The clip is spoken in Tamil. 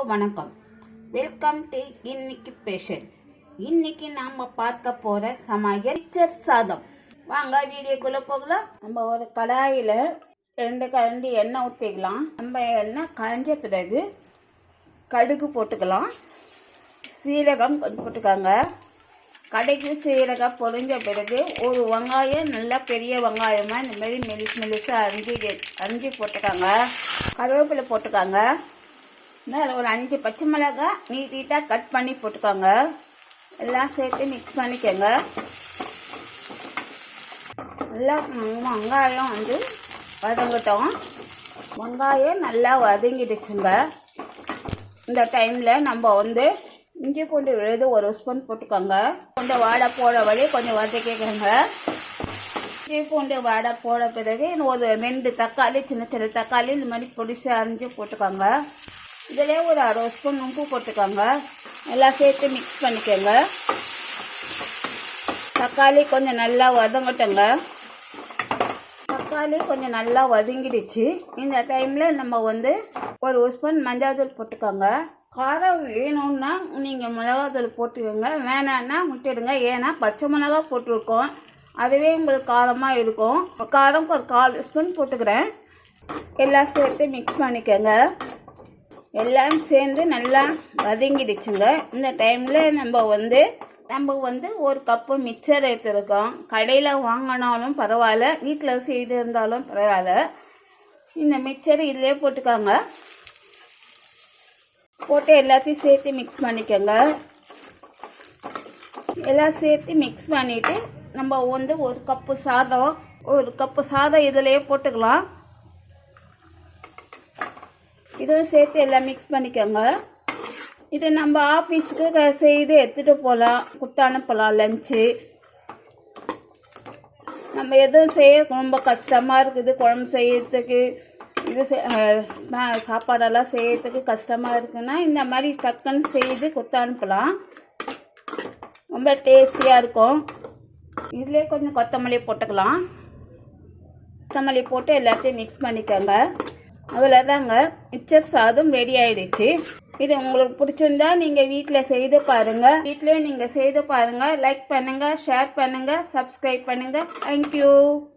எல்லாருக்கும் வணக்கம். வெல்கம் டு இன்னைக்கு ஸ்பெஷல் இன்னைக்கு நாம பார்க்க போற சமையல் மிச்சர் சாதம். வாங்க வீடியோக்குள்ள போகலாம். நம்ம ஒரு கடாயில் ரெண்டு கரண்டி எண்ணெய் ஊற்றிக்கலாம் நம்ம எண்ணெய் கரைஞ்ச பிறகு கடுகு போட்டுக்கலாம். சீரகம் கொஞ்சம் போட்டுக்கோங்க. கடைக்கு சீரகம் பொரிஞ்ச பிறகு ஒரு வெங்காயம் நல்லா பெரிய வெங்காயமாக இந்த மாதிரி மெலிசு மெலிசாக அரிஞ்சு அரிஞ்சு போட்டுக்கோங்க. கருவேப்பிலை போட்டுக்கோங்க. இன்னும் ஒரு அஞ்சு பச்சை மிளகாய் நீட்டாக கட் பண்ணி போட்டுக்கோங்க. எல்லாம் சேர்த்து மிக்ஸ் பண்ணிக்கோங்க. நல்லா வெங்காயம் வந்து வதங்கட்டும். வெங்காயம் நல்லா வதங்கிடுச்சுங்க. இந்த டைமில் நம்ம வந்து இஞ்சி பூண்டு விழுது ஒரு ஸ்பூன் போட்டுக்கோங்க. கொஞ்சம் வாடை போட வழி கொஞ்சம் வதக்கிக்கோங்க. இஞ்சி பூண்டு வாடை போட பிறகு இன்னும் ஒரு ரெண்டு தக்காளி சின்ன சின்ன தக்காளி இந்த மாதிரி பொடிசு அரிஞ்சு போட்டுக்கோங்க. இதிலே ஒரு அரை ஸ்பூன் உப்பு போட்டுக்கோங்க. எல்லாம் சேர்த்து மிக்ஸ் பண்ணிக்கோங்க. தக்காளி கொஞ்சம் நல்லா வதங்கட்டுங்க. தக்காளி கொஞ்சம் நல்லா வதங்கிடுச்சு. இந்த டைமில் நம்ம வந்து ஒரு ஸ்பூன் மஞ்சாத்தூள் போட்டுக்கோங்க. காரம் வேணும்னா நீங்கள் மிளகாத்தூள் போட்டுக்கோங்க. வேணான்னா விட்டுடுங்க. ஏன்னா பச்சை மிளகா போட்டிருக்கோம். அதுவே உங்களுக்கு காரமாக இருக்கும். காரம் ஒரு கால் ஸ்பூன் போட்டுக்கிறேன். எல்லாம் சேர்த்து மிக்ஸ் பண்ணிக்கோங்க. எல்லாம் சேர்ந்து நல்லா வதங்கிடுச்சுங்க. இந்த டைமில் நம்ம வந்து நம்ம வந்து ஒரு கப்பு மிக்சர் எடுத்துருக்கோம். கடையில் வாங்கினாலும் பரவாயில்ல வீட்டில் செய்து இருந்தாலும் பரவாயில்ல. இந்த மிக்சர் இதிலே போட்டுக்கோங்க. போட்டு எல்லாத்தையும் சேர்த்து மிக்ஸ் பண்ணிக்கோங்க. எல்லாம் சேர்த்து மிக்ஸ் பண்ணிவிட்டு நம்ம வந்து ஒரு கப்பு சாதம் ஒரு கப்பு சாதம் இதிலேயே போட்டுக்கலாம். இதுவும் சேர்த்து எல்லாம் மிக்ஸ் பண்ணிக்கோங்க. இது நம்ம ஆஃபீஸுக்கு செய்து எடுத்துகிட்டு போகலாம் கொடுத்து அனுப்பலாம் லஞ்சு நம்ம எதுவும் செய்ய ரொம்ப கஷ்டமாக இருக்குது. குழம்பு செய்யறதுக்கு இது சாப்பாடெல்லாம் செய்யறதுக்கு கஷ்டமாக இருக்குன்னா இந்த மாதிரி டக்குன்னு செய்து கொடுத்து அனுப்பலாம். ரொம்ப டேஸ்டியாக இருக்கும். இதிலே கொஞ்சம் கொத்தமல்லி போட்டுக்கலாம். கொத்தமல்லி போட்டு எல்லாத்தையும் மிக்ஸ் பண்ணிக்கோங்க. அவ்வளோதாங்க மிச்சர் சாதம் ரெடி ஆயிடுச்சு. இது உங்களுக்கு பிடிச்சிருந்தா நீங்கள் வீட்டில் செய்து பாருங்கள் வீட்டிலே நீங்கள் செய்து பாருங்கள் லைக் பண்ணுங்கள் ஷேர் பண்ணுங்கள் சப்ஸ்கிரைப் பண்ணுங்கள் தேங்க்யூ